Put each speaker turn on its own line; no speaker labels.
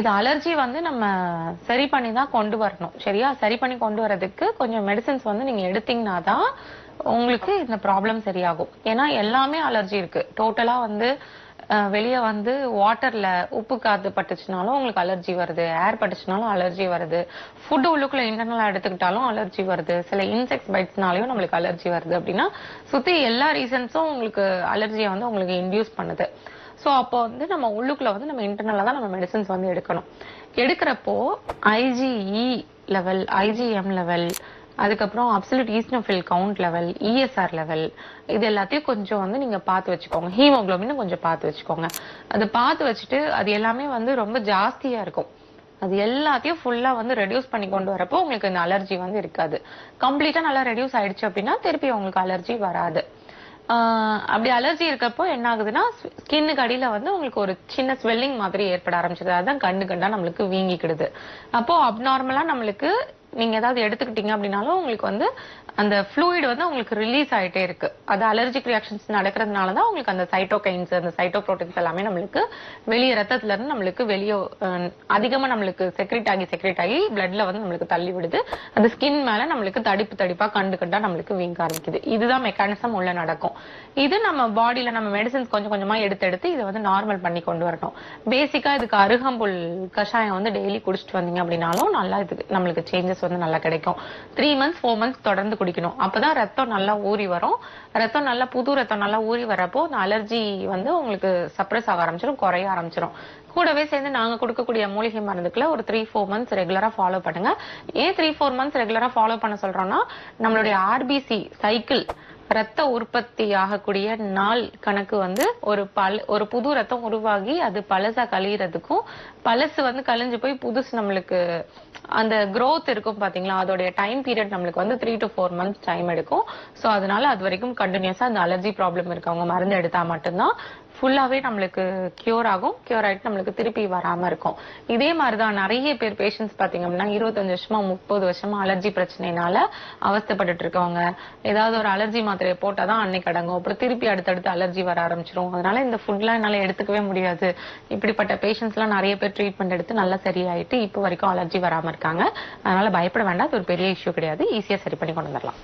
இது அலர்ஜி வந்து நம்ம சரி பண்ணி தான் கொண்டு வரணும். சரியா? சரி பண்ணி கொண்டு வரதுக்கு கொஞ்சம் மெடிசன்ஸ் வந்து நீங்க எடுத்தீங்கன்னா தான் உங்களுக்கு இந்த ப்ராப்ளம் சரியாகும். ஏன்னா எல்லாமே அலர்ஜி இருக்கு. டோட்டலா வந்து வெளியே வந்து வாட்டர்ல உப்பு காத்து பட்டுச்சுனாலும் உங்களுக்கு அலர்ஜி வருது. ஏர் பட்டுச்சுனாலும் அலர்ஜி வருது. ஃபுட் உள்ளுக்குள்ள இன்டர்னலா எடுத்துக்கிட்டாலும் அலர்ஜி வருது. சில இன்செக்ட்ஸ் பைட்ஸ்னாலையும் நம்மளுக்கு அலர்ஜி வருது அப்படின்னா சுத்தி எல்லா ரீசன்ஸும் உங்களுக்கு அலர்ஜியை வந்து உங்களுக்கு இன்டியூஸ் பண்ணுது. ஸோ அப்போ வந்து நம்ம உள்ளுக்குள்ள வந்து நம்ம இன்டர்னலாக தான் நம்ம மெடிசன்ஸ் வந்து எடுக்கணும். எடுக்கிறப்போ ஐஜிஇ லெவல் ஐஜிஎம் லெவல் அதுக்கப்புறம் absolute eosinophil count level ESR level இது எல்லாத்தையும் கொஞ்சம் வந்து நீங்க பார்த்து வச்சுக்கோங்க. ஹீமோக்ளோபின் கொஞ்சம் பார்த்து வச்சுக்கோங்க. அது பார்த்து வச்சுட்டு அது எல்லாமே வந்து ரொம்ப ஜாஸ்தியா இருக்கும். அது எல்லாத்தையும் ஃபுல்லா வந்து ரெடியூஸ் பண்ணி கொண்டு வரப்போ உங்களுக்கு இந்த அலர்ஜி வந்து இருக்காது. கம்ப்ளீட்டா நல்லா ரெடியூஸ் ஆயிடுச்சு அப்படின்னா திருப்பி உங்களுக்கு அலர்ஜி வராது. அப்படி அலர்ஜி இருக்கப்போ என்ன ஆகுதுன்னா ஸ்கின்னுக்கு அடியில வந்து உங்களுக்கு ஒரு சின்ன ஸ்வெல்லிங் மாதிரி ஏற்பட ஆரம்பிச்சது அதுதான் கண்டு கண்டா நம்மளுக்கு வீங்கிக்கிடுது. அப்போ அப்நார்மலா நம்மளுக்கு நீங்க ஏதாவது எடுத்துக்கிட்டீங்க அப்படின்னாலும் உங்களுக்கு வந்து அந்த ஃப்ளூயிட் வந்து உங்களுக்கு ரிலீஸ் ஆயிட்டே இருக்கு. அது அலர்ஜிக் ரியாக்ஷன்ஸ் நடக்கிறதுனால தான் உங்களுக்கு அந்த சைட்டோகைன்ஸ் அந்த சைட்டோப்ரோட்டீன்ஸ் எல்லாமே நம்மளுக்கு வெளியே ரத்தத்துல இருந்து நம்மளுக்கு வெளியே அதிகமா நம்மளுக்கு செக்ரேட் ஆகி செக்ரேட் ஆகி பிளட்ல வந்து நம்மளுக்கு தள்ளி விடுது. அந்த ஸ்கின் மேல நம்மளுக்கு தடிப்பு தடிப்பா கண்டு கண்டா நம்மளுக்கு வீங்க ஆரம்பிக்குது. இதுதான் மெக்கானிசம் உள்ள நடக்கும். இது நம்ம பாடியில நம்ம மெடிசன்ஸ் கொஞ்சம் கொஞ்சமா எடுத்து எடுத்து இதை வந்து நார்மல் பண்ணி கொண்டு வரணும் பேசிக்கா இதுக்கு அருகம்புல் கஷாயம் வந்து டெய்லி குடிச்சிட்டு வந்தீங்க அப்படின்னாலும் நல்லா இதுக்கு நம்மளுக்கு சேஞ்சஸ் வந்து நல்லா கிடைக்கும். த்ரீ மந்த்ஸ் ஃபோர் மந்த்ஸ் தொடர்ந்து குடிக்கணும். அப்பதான் ரத்தம் நல்லா ஊறி வரும். ரத்தம் நல்லா புது ரத்தம் நல்லா ஊறி வரப்போ அந்த அலர்ஜி வந்து உங்களுக்கு சப்ரஸ் ஆக ஆரம்பிச்சிடும் குறைய ஆரம்பிச்சிடும் கூடவே சேர்ந்து நாங்க கொடுக்கக்கூடிய மூலிகை மருந்துக்குள்ள ஒரு த்ரீ ஃபோர் மந்த்ஸ் ரெகுலரா ஃபாலோ பண்ணுங்க. ஏன் த்ரீ ஃபோர் மந்த்ஸ் ரெகுலரா ஃபாலோ பண்ண சொல்றோம்னா நம்மளுடைய ஆர்பிசி சைக்கிள் ரத்த உற்பத்தி ஆகக்கூடிய நாள் கணக்கு வந்து ஒரு பல ஒரு புது ரத்தம் உருவாகி அது பழசா கழியறதுக்கும் பழசு வந்து கழிஞ்சு போய் புதுசு நம்மளுக்கு அந்த க்ரோத் இருக்கும் பாத்தீங்களா? அதோடைய டைம் பீரியட் நம்மளுக்கு வந்து three to four months time எடுக்கும். சோ அதனால அது வரைக்கும் கண்டினியூஸா அந்த அலர்ஜி ப்ராப்ளம் இருக்கவங்க மருந்து எடுத்தா மட்டும்தான் ஃபுல்லாகவே நம்மளுக்கு கியூர் ஆகும். கியூர் ஆயிட்டு நம்மளுக்கு திருப்பி வராமல் இருக்கும். இதே மாதிரி தான் நிறைய பேர் பேஷண்ட்ஸ் பார்த்தீங்க அப்படின்னா இருபத்தஞ்சு வருஷமா முப்பது வருஷமா அலர்ஜி பிரச்சனைனால அவஸ்தைப்பட்டுட்டு இருக்கவங்க. ஏதாவது ஒரு அலர்ஜி மாத்திரையை போட்டாதான் அன்னைக்கு அடங்கும். அப்புறம் திருப்பி அடுத்தடுத்து அலர்ஜி வர ஆரம்பிச்சிரும். அதனால இந்த ஃபுட்லாம் என்னால் எடுத்துக்கவே முடியாது. இப்படிப்பட்ட பேஷண்ட்ஸ்லாம் நிறைய பேர் ட்ரீட்மெண்ட் எடுத்து நல்லா சரியாயிட்டு இப்போ வரைக்கும் அலர்ஜி வராமல் இருக்காங்க. அதனால பயப்பட வேண்டாம். அது ஒரு பெரிய இஷ்யூ கிடையாது. ஈஸியாக சரி பண்ணி கொண்டு வந்துடலாம்